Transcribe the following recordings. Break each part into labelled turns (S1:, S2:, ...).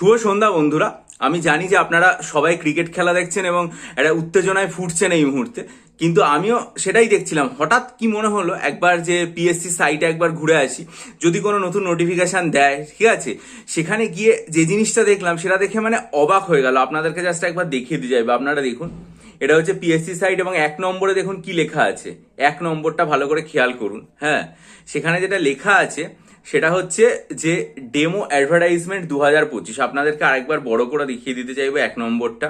S1: শুভ সন্ধ্যা বন্ধুরা। আমি জানি যে আপনারা সবাই ক্রিকেট খেলা দেখছেন এবং একটা উত্তেজনায় ফুটছেন এই মুহূর্তে, কিন্তু আমিও সেটাই দেখছিলাম। হঠাৎ কি মনে হলো, একবার যে পিএসসি সাইটে একবার ঘুরে আসি, যদি কোনো নতুন নোটিফিকেশান দেয়, ঠিক আছে? সেখানে গিয়ে যে জিনিসটা দেখলাম, সেটা দেখে মানে অবাক হয়ে গেল। আপনাদেরকে জাস্ট একবার দেখিয়ে দিয়ে যাবে আপনারা দেখুন। এটা হচ্ছে পিএসসি সাইট এবং এক নম্বরে দেখুন কি লেখা আছে। এক নম্বরটা ভালো করে খেয়াল করুন হ্যাঁ? সেখানে যেটা লেখা আছে, সেটা হচ্ছে যে ডেমো অ্যাডভার্টাইজমেন্ট দু হাজার পঁচিশ। আপনাদেরকে আরেকবার বড় করে দেখিয়ে দিতে চাইব এক নম্বরটা।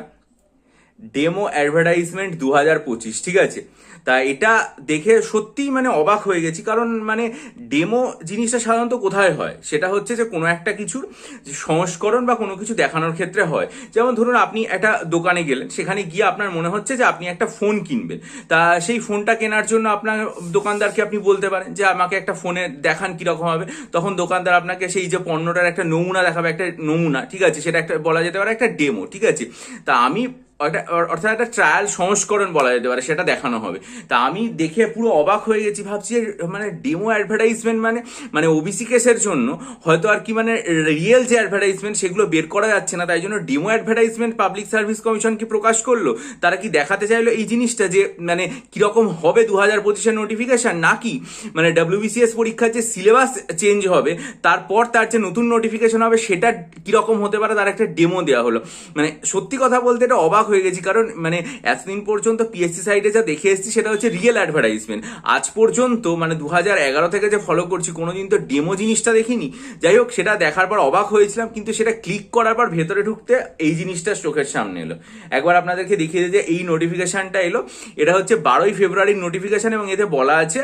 S1: ডেমো অ্যাডভার্টাইজমেন্ট দু হাজার পঁচিশ, ঠিক আছে? তা এটা দেখে সত্যিই মানে অবাক হয়ে গেছি, কারণ মানে ডেমো জিনিসটা সাধারণত কোথায় হয়? সেটা হচ্ছে যে কোনো একটা কিছুর সংস্করণ বা কোনো কিছু দেখানোর ক্ষেত্রে হয়। যেমন ধরুন, আপনি একটা দোকানে গেলেন, সেখানে গিয়ে আপনার মনে হচ্ছে যে আপনি একটা ফোন কিনবেন। তা সেই ফোনটা কেনার জন্য আপনার দোকানদারকে আপনি বলতে পারেন যে, আমাকে একটা ফোনে দেখান কীরকম হবে। তখন দোকানদার আপনাকে সেই যে পণ্যটার একটা নমুনা দেখাবে, একটা নমুনা, ঠিক আছে? সেটা একটা বলা যেতে পারে একটা ডেমো ঠিক আছে? তা আমি অর্থাৎ একটা ট্রায়াল সংস্করণ বলা যেতে পারে, সেটা দেখানো হবে। তা আমি দেখে পুরো অবাক হয়ে গেছি, ভাবছি মানে ডেমো অ্যাডভার্টাইজমেন্ট মানে মানে ওবিসি কেসের জন্য হয়তো আর কি মানে রিয়েল যে অ্যাডভার্টাইজমেন্ট সেগুলো বের করা যাচ্ছে না, তাই জন্য demo advertisement public service commission কি প্রকাশ করল? তারা কি দেখাতে চাইলো এই জিনিসটা যে মানে কীরকম হবে দু হাজার পঁচিশের নোটিফিকেশন নাকি মানে ডাব্লিউবিসিএস পরীক্ষার যে সিলেবাস চেঞ্জ হবে, তারপর তার যে নতুন নোটিফিকেশন হবে, সেটা কীরকম হতে পারে, তার একটা ডেমো দেওয়া হলো। মানে সত্যি কথা বলতে এটা অবাক হয়ে গেছি। কারণ মানে এতদিন পর্যন্ত পিএসসি সাইডে যা দেখে এসেছি সেটা হচ্ছে রিয়েল অ্যাডভার্টাইজমেন্ট আজ পর্যন্ত মানে দু হাজার এগারো থেকে যে ফলো করছি, কোনোদিন তো ডেমো জিনিসটা দেখিনি। যাই হোক, সেটা দেখার পর অবাক হয়েছিলাম, কিন্তু সেটা ক্লিক করার পর ভেতরে ঢুকতে এই জিনিসটা চোখের সামনে এলো। একবার আপনাদেরকে দেখিয়ে দিই যে এই নোটিফিকেশনটা এলো। এটা হচ্ছে বারোই ফেব্রুয়ারির নোটিফিকেশন এবং এতে বলা আছে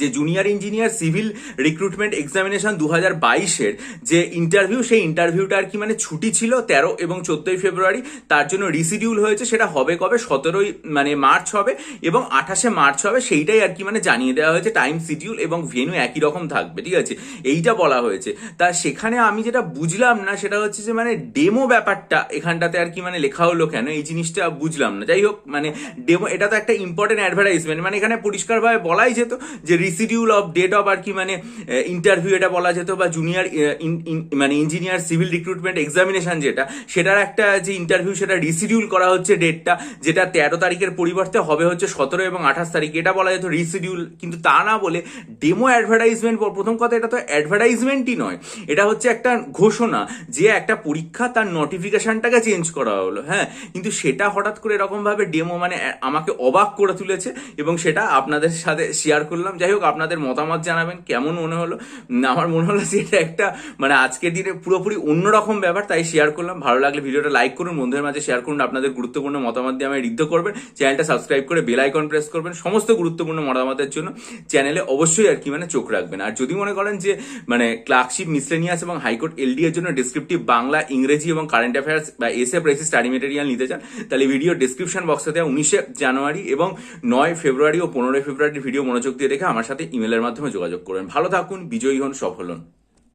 S1: যে junior engineer civil recruitment examination দু হাজার বাইশের যে ইন্টারভিউ সেই ইন্টারভিউটা আর কি মানে ছুটি ছিল তেরো এবং চোদ্দই ফেব্রুয়ারি। তার জন্য রিসিডিউল হয়েছে, সেটা হবে কবে? সতেরোই মানে মার্চ হবে এবং আঠাশে মার্চ হবে, সেইটাই আর কি মানে জানিয়ে দেওয়া হয়েছে। টাইম শিডিউল এবং ভেনু একই রকম থাকবে, ঠিক আছে? এইটা বলা হয়েছে। তা সেখানে আমি যেটা বুঝলাম না, সেটা হচ্ছে যে মানে ডেমো ব্যাপারটা এখানটাতে আর কি মানে লেখা হলো কেন? এই জিনিসটা বুঝলাম না। যাই হোক মানে ডেমো এটা তো একটা ইম্পর্টেন্ট অ্যাডভার্টাইজমেন্ট মানে এখানে পরিষ্কারভাবে বলাই যেত যে রিসিডিউল অফ ডেট অফ আর কি মানে ইন্টারভিউ এটা বলা যেত বা জুনিয়র মানে ইঞ্জিনিয়ার সিভিল রিক্রুটমেন্ট এক্সামিনেশন যেটা, সেটার একটা যে ইন্টারভিউ সেটা রিসিডিউল করা হচ্ছে ডেটটা যেটা তেরো তারিখের পরিবর্তে হবে হচ্ছে সতেরো এবং আঠাশ তারিখ। এটা বলা যেত রিসিডিউল কিন্তু তা না বলে ডেমো অ্যাডভার্টাইজমেন্ট প্রথম কথা এটা তো অ্যাডভার্টাইজমেন্টই নয়। এটা হচ্ছে একটা ঘোষণা যে একটা পরীক্ষা তার নোটিফিকেশনটাকে চেঞ্জ করা হলো হ্যাঁ? কিন্তু সেটা হঠাৎ করে এরকমভাবে ডেমো মানে আমাকে অবাক করে তুলেছে এবং সেটা আপনাদের সাথে শেয়ার করলাম। যাই হোক আপনাদের মতামত জানাবেন, কেমন মনে হলো? আমার মনে হলো যে এটা একটা মানে আজকের দিনে পুরোপুরি অন্যরকম ব্যাপার, তাই শেয়ার করলাম। ভালো লাগলে ভিডিওটা লাইক করুন, বন্ধুদের মাঝে শেয়ার করুন, আপনাদের গুরুত্বপূর্ণ মতামত দিয়ে আমায় ঋদ্ধ করবেন। চ্যানেলটা সাবস্ক্রাইব করে বেল আইকন প্রেস করবেন, সমস্ত গুরুত্বপূর্ণ মতামতের জন্য। চ্যানেলে অবশ্যই আর কি মানে চোখ রাখবেন। আর যদি মনে করেন যে মানে ক্লার্কশিপ মিসলেনিয়াস এবং হাইকোর্ট এলডি এর জন্য ডিসক্রিপটিভ বাংলা, ইংরেজি এবং কারেন্ট অ্যাফেয়ার্স বা এসে প্রেসি স্টাডি মেটেরিয়াল নিতে চান, তাহলে ভিডিও ডিসক্রিপশন বক্সে দেওয়া উনিশে জানুয়ারি এবং নয় ফেব্রুয়ারি ও পনেরোই ফেব্রুয়ারির ভিডিও মনোযোগ দিয়ে রেখে আমার সাথে ইমেলের মাধ্যমে যোগাযোগ করেন ভালো থাকুন বিজয়ী হন সফল হন।